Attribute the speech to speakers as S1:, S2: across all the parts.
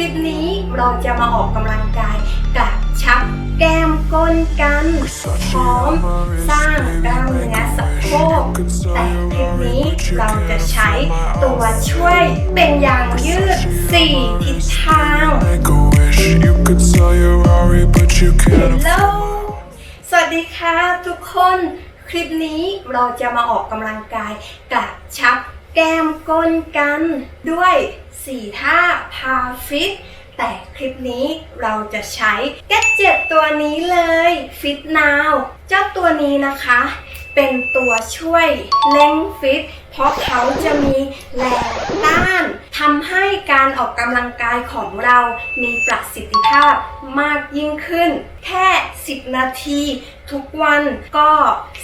S1: ลิปนี้เราจะมาออกกำลังกายกระชับแก้มก้นกันพร้อมสร้างกล้ามเนื้อสะโพกแต่คลิปนี้เราจะใช้ตัวช่วยเป็นยางยืด 4 ทิศทาง
S2: Make a wish, you could sell your Rari, but you
S1: ฮั
S2: can't
S1: ลโหลสวัสดีค่ะทุกคน คลิปนี้เราจะมาออกกำลังกายกระชับ แก้มก้นกันด้วย4ท่าพาฟิต แต่คลิปนี้เราจะใช้แก๊เจ็ดตัวนี้เลยฟิตนาวเจ้าตัวนี้นะคะ เป็นตัวช่วยเล่งฟิต เพราะเขาจะมีแรงต้านทำให้การออกกำลังกายของเรามีประสิทธิภาพมากยิ่งขึ้น แค่ 10 นาทีทุกวันก็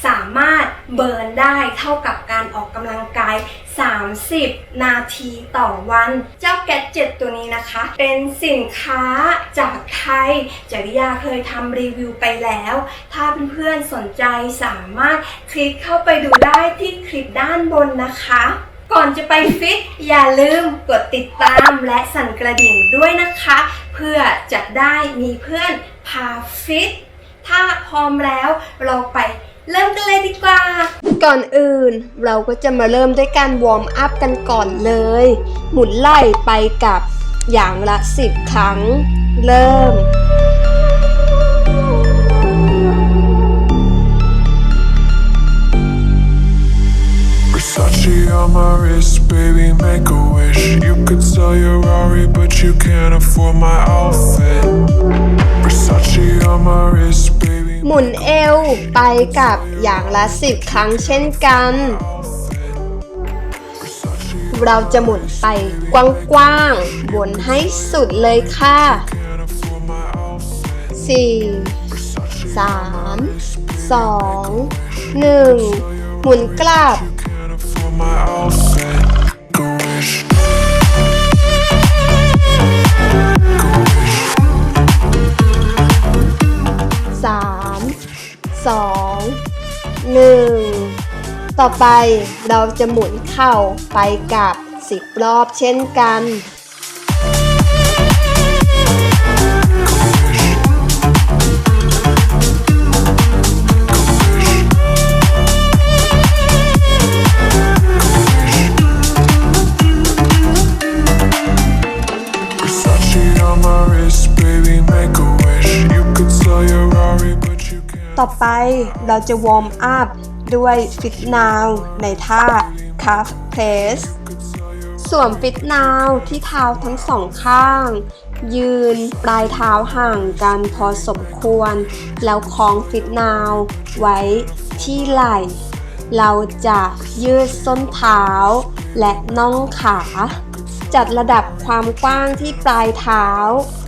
S1: สามารถเบิร์นได้เท่ากับการออกกำลังกาย 30 นาทีต่อวัน เจ้าแกดเจ็ตตัวนี้นะคะ เป็นสินค้าจากไทยจริยาเคยทำรีวิวไปแล้ว ถ้าเพื่อนๆสนใจสามารถคลิกเข้าไปดูได้ที่คลิปด้านบนนะคะ ก่อนจะไปฟิต อย่าลืมกดติดตามและสั่นกระดิ่งด้วยนะคะ เพื่อจะได้มีเพื่อนพาฟิต ถ้าพร้อมแล้วเราไปเริ่มกันเลยดีกว่า ก่อนอื่นเราก็จะมาเริ่มด้วยการวอร์มอัพกันก่อนเลย หมุนไหล่ไปกับอย่างละ 10 ครั้ง เริ่ม
S2: Versace on my wrist, baby, make a wish. You could sell your Rari, but you can't afford my outfit. Versace on my wrist, baby.
S1: หมุนเอวไปกับอย่างละ10ครั้งเช่นกัน
S2: Versace
S1: เราจะหมุนไปกว้างๆวนให้สุดเลยค่ะ
S2: can't afford my outfit.
S1: 4
S2: Versace
S1: 3 2 1หมุนกลับ
S2: can't afford my outfit. Go wish. Go wish.
S1: สามสองหนึ่งต่อไปเราจะหมุนเข่าไปกับสิบรอบเช่นกัน ต่อไปเราจะวอร์มอัพด้วยฟิตนาวในท่า calf press สวมฟิตนาวที่เท้าทั้งสองข้าง ยืนปลายเท้าห่างกันพอสมควร แล้วคล้องฟิตนาวไว้ที่ไหล่ เราจะยืดส้นเท้าและน่องขา จัดระดับความกว้างที่ปลายเท้า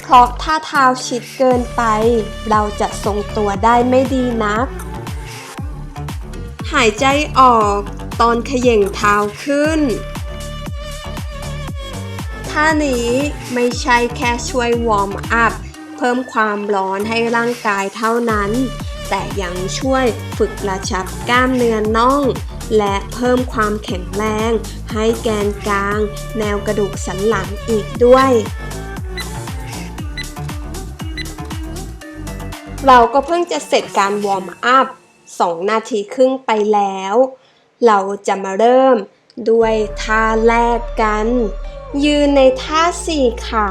S1: เพราะถ้าเท้าชิดเกินไป เราจะทรงตัวได้ไม่ดีนัก หายใจออกตอนเขย่งเท้าขึ้น ท่านี้ไม่ใช่แค่ช่วยวอร์มอัพ เพิ่มความร้อนให้ร่างกายเท่านั้น แต่ยังช่วยฝึกกระชับกล้ามเนื้อน่อง และเพิ่มความแข็งแรง ให้แกนกลาง แนวกระดูกสันหลังอีกด้วย เราก็เพิ่งจะเสร็จการวอร์มอัพ 2 นาทีครึ่งไปแล้ว เราจะมาเริ่มด้วยท่าแรกกัน ยืนในท่าสี่ขา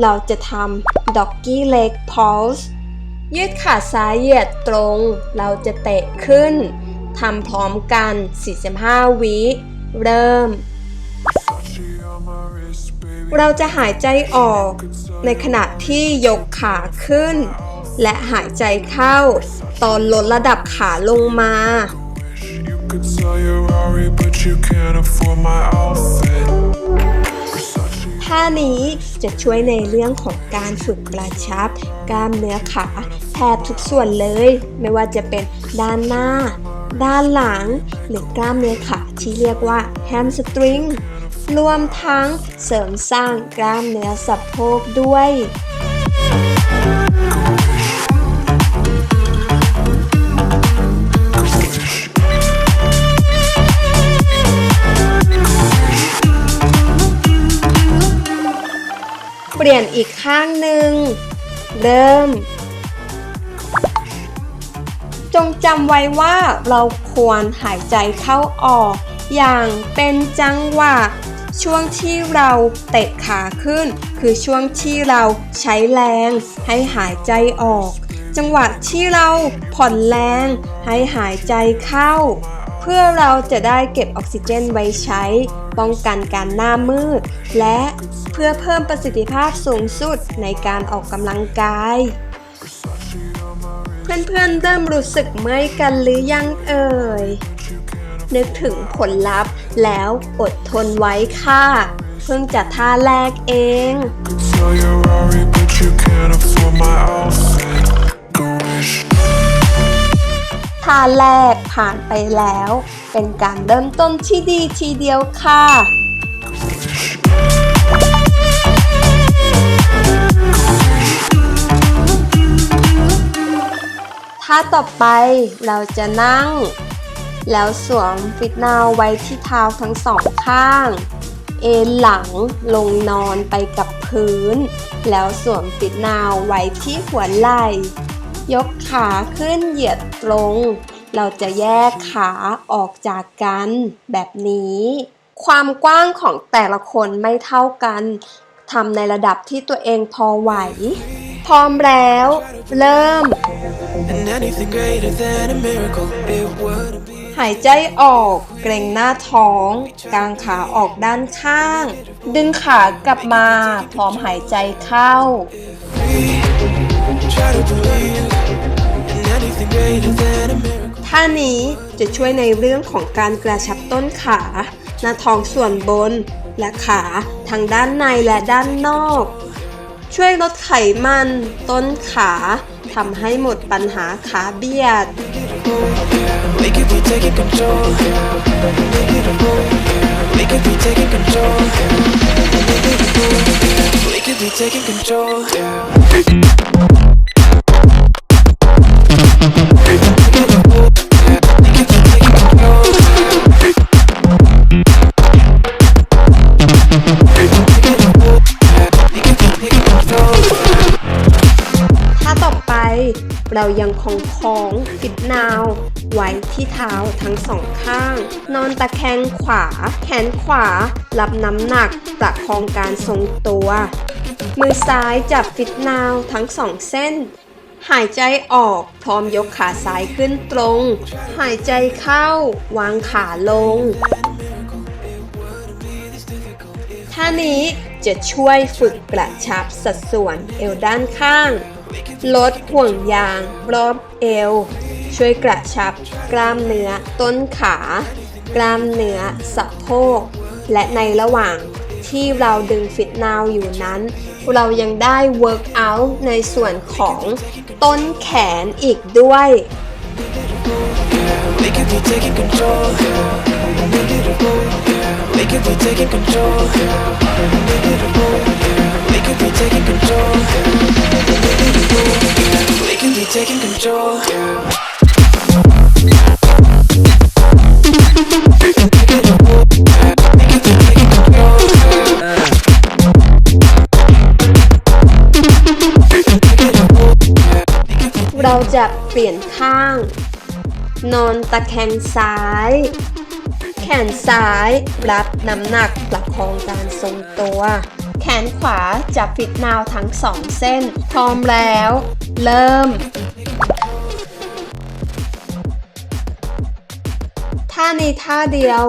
S1: เราจะทำ doggy leg pulse ยืดขาซ้ายเหยียดตรง เราจะเตะขึ้นทำพร้อมกัน 45 วิ เริ่ม เราจะหายใจออก ในขณะที่ยกขาขึ้น และหายใจเข้า ตอนลดระดับขาลงมา
S2: You could sell your Rari, but you can't afford my outfit. Versace
S1: ท่านี้จะช่วยในเรื่องของการฝึกกระชับ กล้ามเนื้อขาแทบทุกส่วนเลย ไม่ว่าจะเป็นด้านหน้า ด้านหลัง หรือกล้ามเนื้อขาที่เรียกว่าแฮมสตริงรวมทั้งเสริมสร้างกล้ามเนื้อสะโพกด้วย ลี่ยนอีกข้างหนึ่ง เริ่ม จงจำไว้ว่าเราควรหายใจเข้าออก อย่างเป็นจังหวะ ช่วงที่เราเตะขาขึ้น คือช่วงที่เราใช้แรงให้หายใจออก จังหวะที่เราผ่อนแรงให้หายใจเข้า เพื่อเราจะได้เก็บออกซิเจนไว้ใช้ ป้องกันการหน้ามืด และเพื่อเพิ่มประสิทธิภาพสูงสุดในการออกกำลังกาย เพื่อนๆเริ่มรู้สึกเมื่อยกันหรือยังเอ่ย นึกถึงผลลัพธ์แล้วอดทนไว้ค่ะ เพิ่งจะท่าแรกเอง ท่าแรกผ่านไปแล้ว เป็นการเริ่มต้นที่ดีทีเดียวค่ะท่าต่อไปเราจะนั่ง แล้วสวมฟิตนาวไว้ที่เท้าทั้งสองข้าง เอนหลังลงนอนไปกับพื้น แล้วสวมฟิตนาวไว้ที่หัวไหล่ ยกขาขึ้นเหยียดตรง เราจะแยกขาออกจากกันแบบนี้ ความกว้างของแต่ละคนไม่เท่ากันทำในระดับที่ตัวเองพอไหว พร้อมแล้ว เริ่ม หายใจออก เกรงหน้าท้อง กางขาออกด้านข้าง ดึงขากลับมา พร้อมหายใจเข้า
S3: Try to believe
S1: ท่านี้จะช่วยในเรื่องของการกระชับต้นขาหน้าท้องส่วนบน และขาทั้งด้านในและด้านนอก ช่วยลดไขมัน ต้นขาทำให้หมดปัญหาขาเบียด
S3: taking control.
S1: เรายังคงคล้องฟิตนาวไว้ที่เท้าทั้งสองข้าง นอนตะแคงขวา แขนขวา รับน้ำหนักประคองการทรงตัว มือซ้ายจับฟิตนาวทั้งสองเส้น หายใจออกพร้อมยกขาซ้ายขึ้นตรง หายใจเข้า วางขาลงท่านี้จะช่วยฝึกกระชับสัดส่วนเอวด้านข้าง ลดห่วงยาง รอบเอว ช่วยกระชับ กล้ามเนื้อ ต้นขา กล้ามเนื้อ สะโพก และในระหว่างที่เราดึงฟิตนาวอยู่นั้น เรายังได้เวิร์กอัลในส่วนของต้นแขนอีกด้วย
S3: We could be taking control. We could be taking control. Be taking control. We could be taking control.
S1: เราจะเปลี่ยนข้าง นอนตะแคงซ้าย แขนซ้ายรับน้ำหนักประคองการทรงตัว ขนขวาจับฟิตนาวทั้งสองเส้น พร้อมแล้ว เริ่ม ท่านี้ท่าเดียว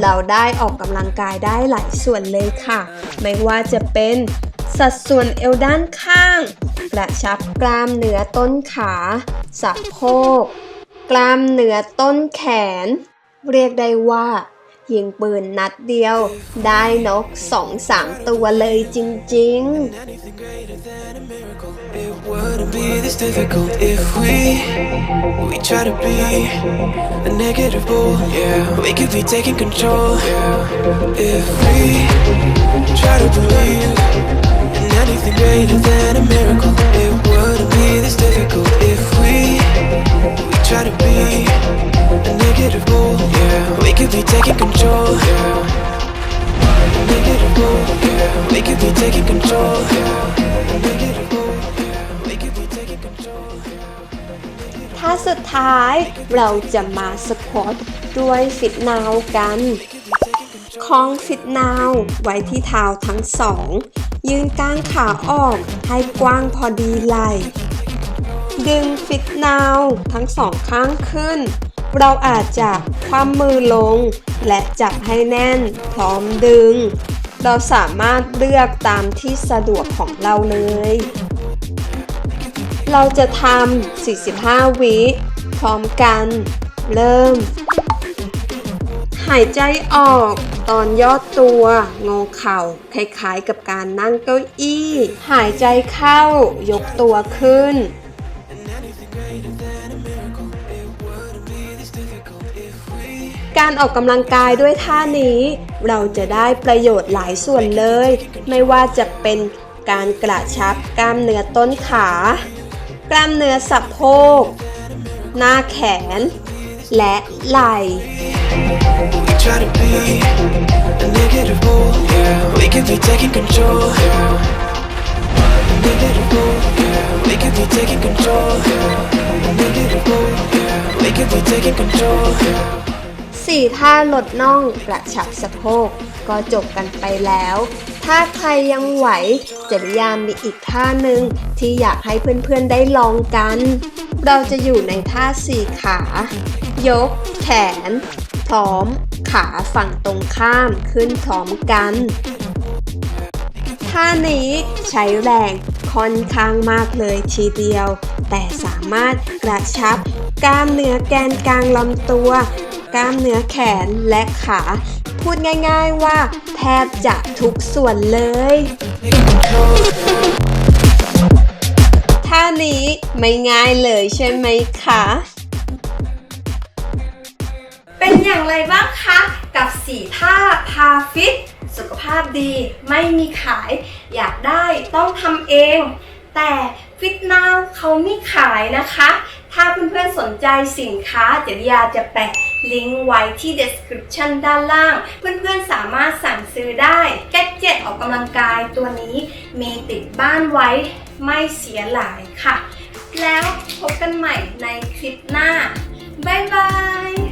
S1: เราได้ออกกำลังกายได้หลายส่วนเลยค่ะ ไม่ว่าจะเป็นสัดส่วนเอวด้านข้าง กระชับกล้ามเนื้อต้นขาสะโพก กล้ามเนื้อต้นแขน เรียกได้ว่า ยิงปืนนัดเดียว ได้นกสองสามตัวเลยจริง ๆ
S3: Anything greater than a miracle. It wouldn't be this difficult if we we try to be a negative role, yeah. We could be taking control, yeah. A negative role, yeah. We could be taking control, yeah. A negative role, yeah. We could be taking control, yeah.
S1: ท่าสุดท้ายเราจะมาสควอตด้วยฟิตนาวกันคล้องฟิตนาวไว้ที่เท้าทั้งสอง ยืนก้างขาออกให้กว้างพอดีไหล่ดึงฟิตนาวทั้งสองข้างขึ้น เราอาจจะคว่ำมือลง และจับให้แน่น พร้อมดึง เราสามารถเลือกตามที่สะดวกของเราเลย เราจะทำ 45 วิ พร้อมกัน เริ่ม หายใจออกตอนย่อตัวงอเข่าคล้ายๆกับการนั่งเก้าอี้ หายใจเข้ายกตัวขึ้น การออกกำลังกายด้วยท่านี้ เราจะได้ประโยชน์หลายส่วนเลย ไม่ว่าจะเป็นการกระชับกล้ามเนื้อต้นขา กล้ามเนื้อสะโพก หน้าแขน และไหล่
S3: We can be taking control, yeah. A negative bull, yeah. We could be taking control, yeah. A negative bull, yeah. We could be taking control, yeah.
S1: สี่ท่าลดน่องกระชับสะโพก ก็จบกันไปแล้ว ถ้าใครยังไหวจริยามีอีกท่าหนึ่งที่อยากให้เพื่อนๆได้ลองกัน เราจะอยู่ในท่าสี่ขา ยก แขน พร้อม ขาฝั่งตรงข้ามขึ้นพร้อมกัน ท่านี้ใช้แรงค่อนข้างมากเลยทีเดียว แต่สามารถกระชับกล้ามเนื้อแกนกลางลำตัว กล้ามเนื้อแขนและขา พูดง่ายๆว่าแทบจะทุกส่วนเลย ท่านี้ไม่ง่ายเลยใช่ไหมคะ เป็นอย่างไรบ้างคะ กับสีท่าพาฟิต สุขภาพดีไม่มีขาย อยากได้ต้องทำเอง แต่ฟิตนาวเขาไม่ขายนะคะ ถ้าเพื่อนๆสนใจสินค้าเจริยาจะแปะ ลิงก์ไว้ที่ description ด้านล่าง เพื่อนๆสามารถสั่งซื้อได้แก๊เจ็ตออกกำลังกายตัวนี้มีติดบ้านไว้ไม่เสียหลายค่ะ แล้วพบกันใหม่ในคลิปหน้า บ๊ายบาย